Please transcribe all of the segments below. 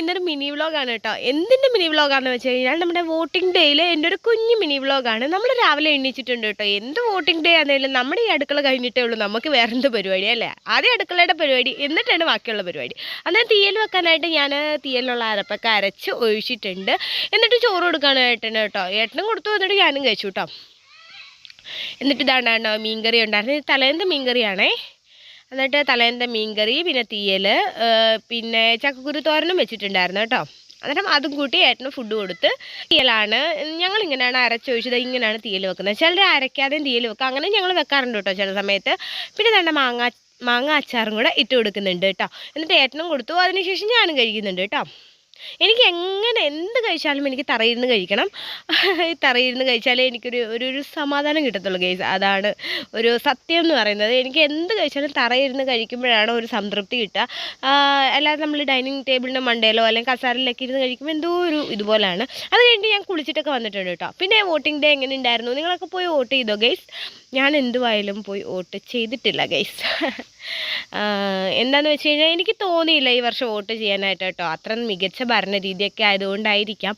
ഇന്നൊരു മിനി വ്ലോഗാണ് കേട്ടോ. എന്തിന്റെ മിനി വ്ലോഗാണെന്ന് വെച്ച് കഴിഞ്ഞാൽ നമ്മുടെ വോട്ടിംഗ് ഡേയിൽ എന്റെ ഒരു കുഞ്ഞു മിനി വ്ലോഗാണ് നമ്മൾ രാവിലെ എണീച്ചിട്ടുണ്ട് കേട്ടോ. എന്ത് വോട്ടിംഗ് ഡേ ആണെങ്കിലും നമ്മുടെ ഈ അടുക്കള കഴിഞ്ഞിട്ടേ ഉള്ളൂ. നമുക്ക് വേറെ എന്ത് പരിപാടി അല്ലേ? ആദ്യം അടുക്കളയുടെ പരിപാടി എന്നിട്ടാണ് ബാക്കിയുള്ള പരിപാടി. അന്നേരം തീയൽ വെക്കാനായിട്ട് ഞാൻ തീയലിനുള്ള അരപ്പൊക്കെ അരച്ച് ഒഴിച്ചിട്ടുണ്ട്. എന്നിട്ട് ചോറ് കൊടുക്കാനായിട്ടാണ് കേട്ടോ. ഏട്ടനും കൊടുത്തു എന്നിട്ട് ഞാനും കഴിച്ചു കേട്ടോ. എന്നിട്ട് ഇതാണ് മീൻകറി ഉണ്ടായിരുന്നു തലേന്ത് മീൻകറിയാണേ. എന്നിട്ട് തലേന്റെ മീൻകറി പിന്നെ തീയൽ പിന്നെ ചക്കക്കുരു തോരനും വെച്ചിട്ടുണ്ടായിരുന്നു കേട്ടോ. അന്നേരം അതും കൂട്ടി ഏട്ടന് ഫുഡ് കൊടുത്ത് തീയലാണ്. ഞങ്ങൾ ഇങ്ങനെയാണ് അരച്ചൊഴിച്ചത് ഇങ്ങനെയാണ് തീയൽ വെക്കുന്നത്. ചിലർ അരയ്ക്കാതെയും തീയൽ വെക്കുക അങ്ങനെ ഞങ്ങൾ വെക്കാറുണ്ട് കേട്ടോ ചില സമയത്ത്. പിന്നെ തന്നെ മാങ്ങ മാങ്ങ അച്ചാറും കൂടെ ഇട്ട് കൊടുക്കുന്നുണ്ട് കേട്ടോ. എന്നിട്ട് ഏട്ടനും കൊടുത്തു. അതിനുശേഷം ഞാനും കഴിക്കുന്നുണ്ട് കേട്ടോ. എനിക്ക് എങ്ങനെ എന്ത് കഴിച്ചാലും എനിക്ക് തറയിരുന്ന് കഴിക്കണം. തറയിരുന്ന് കഴിച്ചാലേ എനിക്കൊരു ഒരു ഒരു സമാധാനം കിട്ടത്തുള്ളൂ ഗൈസ്. അതാണ് ഒരു സത്യം എന്ന് പറയുന്നത്. എനിക്ക് എന്ത് കഴിച്ചാലും തറയിരുന്ന് കഴിക്കുമ്പോഴാണ് ഒരു സംതൃപ്തി കിട്ടുക. അല്ലാതെ നമ്മൾ ഡൈനിങ് ടേബിളിന്റെ മണ്ടയിലോ അല്ലെങ്കിൽ കസാരയിലൊക്കെ ഇരുന്ന് കഴിക്കുമ്പോൾ എന്തോ ഒരു ഇതുപോലെയാണ് അത് കഴിഞ്ഞിട്ട് ഞാൻ കുളിച്ചിട്ടൊക്കെ വന്നിട്ടുണ്ട് കേട്ടോ. പിന്നെ വോട്ടിംഗ് ഡേ എങ്ങനെ ഉണ്ടായിരുന്നു? നിങ്ങളൊക്കെ പോയി വോട്ട് ചെയ്തോ ഗൈസ്? ഞാൻ എന്തുവായാലും പോയി വോട്ട് ചെയ്തിട്ടില്ല ഗൈസ്. എന്താണെന്ന് വെച്ച് കഴിഞ്ഞാൽ എനിക്ക് തോന്നിയില്ല ഈ വർഷം വോട്ട് ചെയ്യാനായിട്ട് കേട്ടോ. അത്ര മികച്ച ഭരണരീതിയൊക്കെ ആയതുകൊണ്ടായിരിക്കാം.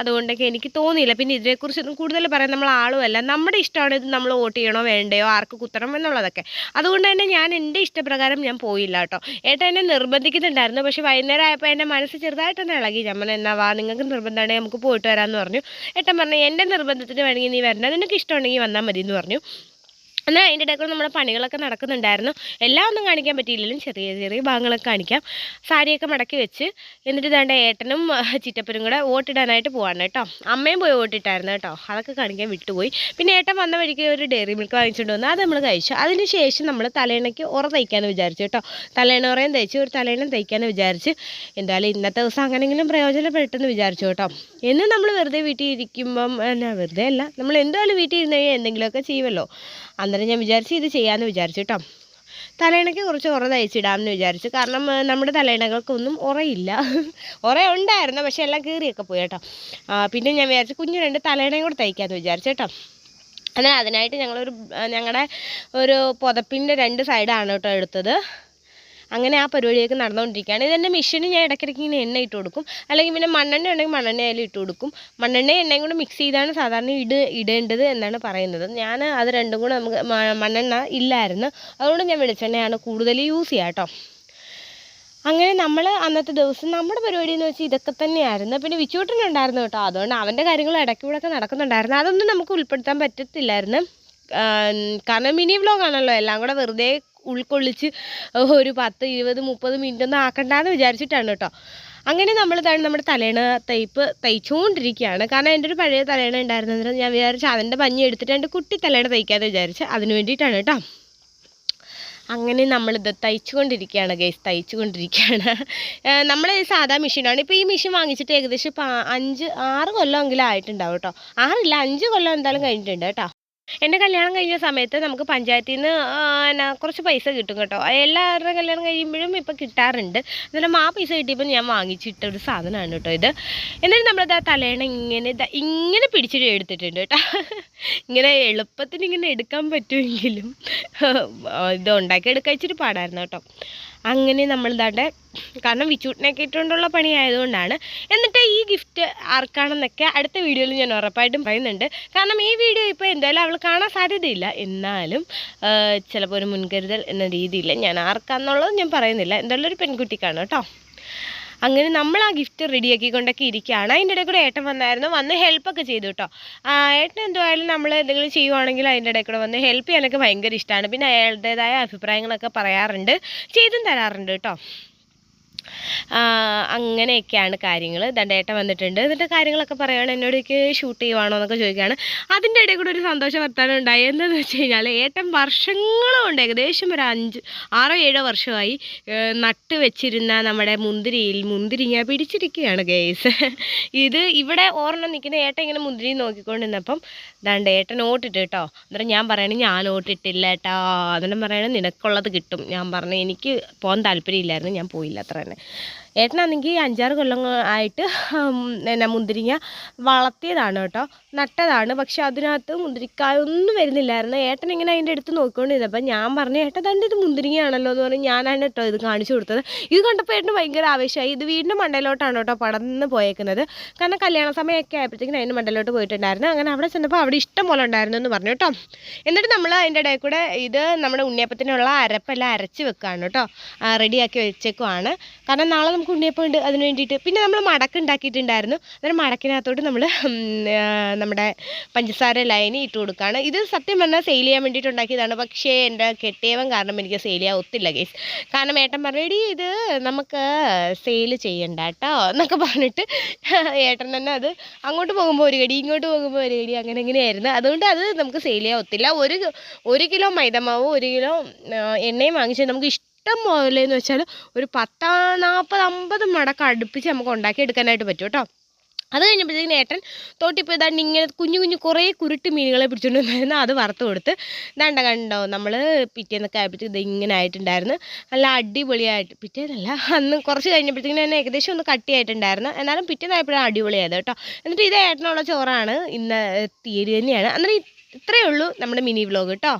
അതുകൊണ്ടൊക്കെ എനിക്ക് തോന്നിയില്ല. പിന്നെ ഇതിനെക്കുറിച്ചൊന്നും കൂടുതൽ പറയാൻ നമ്മൾ ആളുമല്ല. നമ്മുടെ ഇഷ്ടമാണ് ഇത് നമ്മൾ വോട്ട് ചെയ്യണോ വേണ്ടയോ ആർക്ക് കുത്തണം എന്നുള്ളതൊക്കെ. അതുകൊണ്ട് തന്നെ ഞാൻ എന്റെ ഇഷ്ടപ്രകാരം ഞാൻ പോയില്ല കേട്ടോ. ഏട്ടാ എന്നെ നിർബന്ധിക്കുന്നുണ്ടായിരുന്നു. പക്ഷേ വൈകുന്നേരം ആയപ്പോൾ എന്റെ മനസ്സ് ചെറുതായിട്ടൊന്ന് ഇളകി. നമ്മൾ എന്നാ വാ നിങ്ങൾക്ക് നിർബന്ധമാണെങ്കിൽ നമുക്ക് പോയിട്ട് വരാമെന്ന് പറഞ്ഞു. ഏട്ടൻ പറഞ്ഞു എന്റെ നിർബന്ധത്തിന് വേണമെങ്കിൽ നീ വരണ്ട. നിനക്ക് ഇഷ്ടമുണ്ടെങ്കിൽ വന്നാൽ മതി എന്ന് പറഞ്ഞു. എന്നാൽ അതിന്റെ ഇടയ്ക്ക് നമ്മുടെ പണികളൊക്കെ നടക്കുന്നുണ്ടായിരുന്നു. എല്ലാം ഒന്നും കാണിക്കാൻ പറ്റിയില്ലെങ്കിലും ചെറിയ ചെറിയ ഭാഗങ്ങളൊക്കെ കാണിക്കാം. സാരിയൊക്കെ മടക്കി വെച്ച് എന്നിട്ട് ഇതാണ്ട് ഏട്ടനും ചിറ്റപ്പനും കൂടെ വോട്ടിടാനായിട്ട് പോവാണ് കേട്ടോ. അമ്മയും പോയി വോട്ടിട്ടായിരുന്നു കേട്ടോ. അതൊക്കെ കാണിക്കാൻ വിട്ടുപോയി. പിന്നെ ഏട്ടൻ വന്ന വഴിക്ക് ഒരു ഡയറി മിൽക്ക് വാങ്ങിച്ചുകൊണ്ട് വന്നു. അത് നമ്മൾ കഴിച്ചു. അതിന് ശേഷം നമ്മൾ തലേണയ്ക്ക് ഉറ തയ്ക്കാമെന്ന് വിചാരിച്ചു കേട്ടോ. തലേണ തയ്ച്ച് ഒരു തലേണം തയ്ക്കാമെന്ന് വിചാരിച്ച് എന്തായാലും ഇന്നത്തെ ദിവസം അങ്ങനെങ്കിലും പ്രയോജനപ്പെട്ടെന്ന് വിചാരിച്ചു കേട്ടോ. എന്നും നമ്മൾ വെറുതെ വീട്ടിൽ ഇരിക്കുമ്പം എന്നാ വെറുതെ അല്ല. നമ്മൾ എന്തായാലും വീട്ടിൽ ഇരുന്ന് കഴിഞ്ഞാൽ എന്തെങ്കിലുമൊക്കെ ചെയ്യുമല്ലോ അന്നേരം ഞാൻ വിചാരിച്ച് ഇത് ചെയ്യാമെന്ന് വിചാരിച്ചു കേട്ടോ. തലയിണയ്ക്ക് കുറച്ച് ഉറ തയ്ച്ചിടാമെന്ന് വിചാരിച്ചു. കാരണം നമ്മുടെ തലയിണകൾക്കൊന്നും ഉറയില്ല. ഉറ ഉണ്ടായിരുന്നു പക്ഷെ എല്ലാം കീറിയൊക്കെ പോയി കേട്ടോ. പിന്നെ ഞാൻ വിചാരിച്ചു കുഞ്ഞു രണ്ട് തലയിണയും കൂടെ തയ്ക്കാമെന്ന് വിചാരിച്ചു കേട്ടോ. അങ്ങനെ അതിനായിട്ട് ഞങ്ങളൊരു ഞങ്ങളുടെ ഒരു പുതപ്പിന്റെ രണ്ട് സൈഡാണ് കേട്ടോ എടുത്തത്. അങ്ങനെ ആ പരിപാടിയൊക്കെ നടന്നുകൊണ്ടിരിക്കുകയാണ്. ഇതെന്റെ മെഷീന് ഞാൻ ഇടയ്ക്കിടയ്ക്ക് ഇങ്ങനെ എണ്ണ ഇട്ട് കൊടുക്കും. അല്ലെങ്കിൽ പിന്നെ മണ്ണെണ്ണ ഉണ്ടെങ്കിൽ മണ്ണെണ്ണ ആയാലും ഇട്ട് കൊടുക്കും. മണ്ണെണ്ണ എണ്ണയും കൂടെ മിക്സ് ചെയ്താണ് സാധാരണ ഇട് ഇടേണ്ടത് എന്നാണ് പറയുന്നത്. ഞാൻ അത് രണ്ടും കൂടെ നമുക്ക് മണ്ണെണ്ണ ഇല്ലായിരുന്നു. അതുകൊണ്ട് ഞാൻ വെളിച്ചെണ്ണയാണ് കൂടുതൽ യൂസ് ചെയ്യുക കേട്ടോ. അങ്ങനെ നമ്മൾ അന്നത്തെ ദിവസം നമ്മുടെ പരിപാടി എന്ന് വെച്ചാൽ ഇതൊക്കെ തന്നെയായിരുന്നു. പിന്നെ വിച്ചുവേട്ടനുണ്ടായിരുന്നു കേട്ടോ. അതുകൊണ്ട് അവന്റെ കാര്യങ്ങൾ ഇടയ്ക്കൂടെയൊക്കെ നടക്കുന്നുണ്ടായിരുന്നു. അതൊന്നും നമുക്ക് ഉൾപ്പെടുത്താൻ പറ്റത്തില്ലായിരുന്നു. കാരണം മിനി വ്ലോഗാണല്ലോ എല്ലാം കൂടെ വെറുതെ ഉൾക്കൊള്ളിച്ച് ഒരു പത്ത് ഇരുപത് മുപ്പത് മിനിറ്റ് ഒന്നും ആക്കണ്ടെന്ന് വിചാരിച്ചിട്ടാണ് കേട്ടോ. അങ്ങനെ നമ്മൾ ഇതാണ് നമ്മുടെ തലേണ തയ്പ്പ് തയ്ച്ചുകൊണ്ടിരിക്കുകയാണ് കാരണം എന്റെ ഒരു പഴയ തലേണ ഉണ്ടായിരുന്നു അന്നേരം ഞാൻ വിചാരിച്ചു അതിന്റെ പഞ്ഞി എടുത്തിട്ട് എന്റെ കുട്ടി തലേണ തയ്ക്കാതെ വിചാരിച്ച് അതിന് വേണ്ടിയിട്ടാണ് കേട്ടോ. അങ്ങനെ നമ്മളിത് തയ്ച്ചുകൊണ്ടിരിക്കുകയാണ് ഗൈസ് തയ്ച്ചുകൊണ്ടിരിക്കുകയാണ് നമ്മൾ സാധാ മെഷീനാണ്. ഇപ്പോൾ ഈ മെഷീൻ വാങ്ങിച്ചിട്ട് ഏകദേശം ഇപ്പോൾ അഞ്ച് ആറ് കൊല്ലമെങ്കിലും ആയിട്ടുണ്ടാവും കേട്ടോ. ആറില്ല അഞ്ച് കൊല്ലം എന്തായാലും കഴിഞ്ഞിട്ടുണ്ട് കേട്ടോ. എന്റെ കല്യാണം കഴിഞ്ഞ സമയത്ത് നമുക്ക് പഞ്ചായത്തിൽ നിന്ന് എന്നാ കുറച്ച് പൈസ കിട്ടും കേട്ടോ. എല്ലാവരുടെയും കല്യാണം കഴിയുമ്പോഴും ഇപ്പോൾ കിട്ടാറുണ്ട്. എന്നാലും ആ പൈസ കിട്ടിയപ്പോൾ ഞാൻ വാങ്ങിച്ചിട്ട ഒരു സാധനമാണ് കേട്ടോ ഇത്. എന്നിട്ട് നമ്മളത് ആ തലേണ ഇങ്ങനെ ഇങ്ങനെ പിടിച്ചിട്ട് എടുത്തിട്ടുണ്ട് കേട്ടോ. ഇങ്ങനെ എളുപ്പത്തിന് ഇങ്ങനെ എടുക്കാൻ പറ്റുമെങ്കിലും ഇത് ഉണ്ടാക്കി എടുക്കാൻ ഇച്ചിരി പാടായിരുന്നു കേട്ടോ. അങ്ങനെ നമ്മൾ ഇതാണ്ട് കാരണം വിച്ചൂട്ടിനൊക്കെ ഇട്ടുകൊണ്ടുള്ള പണി ആയതുകൊണ്ടാണ് എന്നിട്ട് ഈ ഗിഫ്റ്റ് ആർക്കാണെന്നൊക്കെ അടുത്ത വീഡിയോയിൽ ഞാൻ ഉറപ്പായിട്ടും പറയുന്നുണ്ട്. കാരണം ഈ വീഡിയോ ഇപ്പോൾ എന്തായാലും അവൾ കാണാൻ സാധ്യതയില്ല. എന്നാലും ചിലപ്പോൾ ഒരു മുൻകരുതൽ എന്ന രീതിയിൽ ഞാൻ ആർക്കാന്നുള്ളത് ഞാൻ പറയുന്നില്ല. എന്തായാലും ഒരു പെൺകുട്ടിക്കാണ് കേട്ടോ. അങ്ങനെ നമ്മൾ ആ ഗിഫ്റ്റ് റെഡിയാക്കിക്കൊണ്ടൊക്കെ ഇരിക്കുകയാണ്. അതിന്റെ ഇടയിൽ കൂടെ ഏട്ടൻ വന്നായിരുന്നു. വന്ന് ഹെൽപ്പൊക്കെ ചെയ്തു കേട്ടോ. ഏട്ടൻ എന്തുവായാലും നമ്മൾ എന്തെങ്കിലും ചെയ്യുവാണെങ്കിൽ അതിന്റെ ഇടയിൽ കൂടെ വന്ന് ഹെൽപ്പ് ചെയ്യാനൊക്കെ ഭയങ്കര ഇഷ്ടമാണ്. പിന്നെ അയാളുടേതായ അഭിപ്രായങ്ങളൊക്കെ പറയാറുണ്ട്. ചെയ്തും തരാറുണ്ട് കേട്ടോ. അങ്ങനെയൊക്കെയാണ് കാര്യങ്ങൾ ദണ്ടേട്ടം വന്നിട്ടുണ്ട്. എന്നിട്ട് കാര്യങ്ങളൊക്കെ പറയുകയാണ് എന്നോട് എനിക്ക് ഷൂട്ട് ചെയ്യുവാണോ എന്നൊക്കെ ചോദിക്കുകയാണ്. അതിന്റെ ഇടയിൽ കൂടെ ഒരു സന്തോഷ വർത്താനം ഉണ്ടായി. എന്താണെന്ന് വെച്ച് കഴിഞ്ഞാൽ ഏട്ടൻ വർഷങ്ങളുണ്ട് ഏകദേശം ഒരു അഞ്ച് ആറോ ഏഴോ വർഷമായി നട്ട് വെച്ചിരുന്ന നമ്മുടെ മുന്തിരിയിൽ മുന്തിരി ഇങ്ങനെ പിടിച്ചിരിക്കുകയാണ് ഗേസ് ഇത് ഇവിടെ ഓർണം നിൽക്കുന്ന ഏട്ടൻ ഇങ്ങനെ മുന്തിരി നോക്കിക്കൊണ്ടിരുന്നപ്പം ദാണ്ട് ഏട്ടൻ ഓട്ടിട്ട് കേട്ടോ. അന്നേരം ഞാൻ പറയണേ ഞാൻ ഓട്ടിട്ടില്ല ഏട്ടാ അതെല്ലാം പറയണേ നിനക്കുള്ളത് കിട്ടും. ഞാൻ പറഞ്ഞു എനിക്ക് പോകാൻ താല്പര്യമില്ലായിരുന്നു ഞാൻ പോയില്ല. അത്ര തന്നെ যাবে ഏട്ടനാണെങ്കിൽ അഞ്ചാറ് കൊല്ലം ആയിട്ട് എന്നാ മുന്തിരിങ്ങ വളർത്തിയതാണ് കേട്ടോ. നട്ടതാണ്. പക്ഷെ അതിനകത്ത് മുന്തിരിക്കായൊന്നും വരുന്നില്ലായിരുന്നു. ഏട്ടൻ ഇങ്ങനെ അതിന്റെ അടുത്ത് നോക്കിക്കൊണ്ടിരുന്നത്. അപ്പം ഞാൻ പറഞ്ഞു ഏട്ടൻ തന്റെ ഇത് മുന്തിരിങ്ങയാണല്ലോ എന്ന് പറഞ്ഞ് ഞാനാണ് കേട്ടോ ഇത് കാണിച്ചു കൊടുത്തത്. ഇത് കണ്ടപ്പോൾ ഏട്ടന് ഭയങ്കര ആവേശമായി. ഇത് വീടിന്റെ മണ്ടയിലോട്ടാണ് കേട്ടോ പടന്ന് പോയേക്കുന്നത്. കാരണം കല്യാണ സമയമൊക്കെ ആയപ്പോഴത്തേക്കും അതിന്റെ മണ്ടയിലോട്ട് പോയിട്ടുണ്ടായിരുന്നു. അങ്ങനെ അവിടെ ചെന്നപ്പോൾ അവിടെ ഇഷ്ടം പോലെ ഉണ്ടായിരുന്നു എന്ന് പറഞ്ഞു കേട്ടോ. എന്നിട്ട് നമ്മൾ അതിന്റെ ഇടയിൽ കൂടെ ഇത് നമ്മുടെ ഉണ്ണിയപ്പത്തിനുള്ള അരപ്പെല്ലാം അരച്ച് വെക്കുകയാണ് കേട്ടോ. റെഡിയാക്കി വെച്ചേക്കുവാണ്. കാരണം നാളെ നമുക്ക് ഉണ്ണിയപ്പം ഉണ്ട് അതിന് വേണ്ടിയിട്ട്. പിന്നെ നമ്മൾ മടക്ക് ഉണ്ടാക്കിയിട്ടുണ്ടായിരുന്നു. അന്നേരം മടക്കിനകത്തോട്ട് നമ്മൾ നമ്മുടെ പഞ്ചസാര ലൈനി ഇട്ട് കൊടുക്കുകയാണ് ഇത് സത്യം പറഞ്ഞാൽ സെയിൽ ചെയ്യാൻ വേണ്ടിയിട്ട് ഉണ്ടാക്കിയതാണ്. പക്ഷേ എന്റെ കെട്ടിയവൻ കാരണം എനിക്ക് സെയിൽ ചെയ്യാൻ ഒത്തില്ല കേസ് കാരണം ഏട്ടൻ പറഞ്ഞു ഇത് നമുക്ക് സെയിൽ ചെയ്യണ്ട കേട്ടോ എന്നൊക്കെ പറഞ്ഞിട്ട് ഏട്ടൻ തന്നെ അത് അങ്ങോട്ട് പോകുമ്പോൾ ഒരു കടി ഇങ്ങോട്ട് പോകുമ്പോൾ ഒരു കടി അങ്ങനെ ഇങ്ങനെയായിരുന്നു. അതുകൊണ്ട് അത് നമുക്ക് സെയിൽ ചെയ്യാൻ ഒത്തില്ല. ഒരു ഒരു കിലോ മൈദമാവും ഒരു കിലോ എണ്ണയും വാങ്ങിച്ച് നമുക്ക് ഇഷ്ടം പോലെ എന്ന് വെച്ചാൽ ഒരു പത്താ നാൽപ്പത് അമ്പത് മടക്ക് അടുപ്പിച്ച് നമുക്ക് ഉണ്ടാക്കിയെടുക്കാനായിട്ട് പറ്റും കേട്ടോ. അത് കഴിഞ്ഞപ്പോഴത്തേക്കും ഏട്ടൻ തോട്ടിപ്പോൾ ഇതാണ്ട് ഇങ്ങനെ കുഞ്ഞു കുഞ്ഞു കുറേ കുരുട്ട് മീനുകളെ പിടിച്ചുകൊണ്ട് വന്നായിരുന്നു അത് വറുത്ത് കൊടുത്ത് ഇതാണ്ട കണ്ടോ നമ്മൾ പിറ്റേന്നൊക്കെ ആയപ്പോഴത്തേക്ക് ഇത് ഇങ്ങനെ ആയിട്ടുണ്ടായിരുന്നു. നല്ല അടിപൊളിയായിട്ട് പിറ്റേന്നല്ല അന്ന് കുറച്ച് കഴിഞ്ഞപ്പോഴത്തേക്കും തന്നെ ഏകദേശം ഒന്ന് കട്ടിയായിട്ടുണ്ടായിരുന്നു. എന്നാലും പിറ്റേന്നായപ്പോഴാണ് അടിപൊളിയായത് കേട്ടോ. എന്നിട്ട് ഇത് ഏട്ടനുള്ള ചോറാണ്. ഇന്ന് തീയതി തന്നെയാണ്. അന്നേരം ഇത്രയേ ഉള്ളൂ നമ്മുടെ മിനി വ്ലോഗ് കേട്ടോ.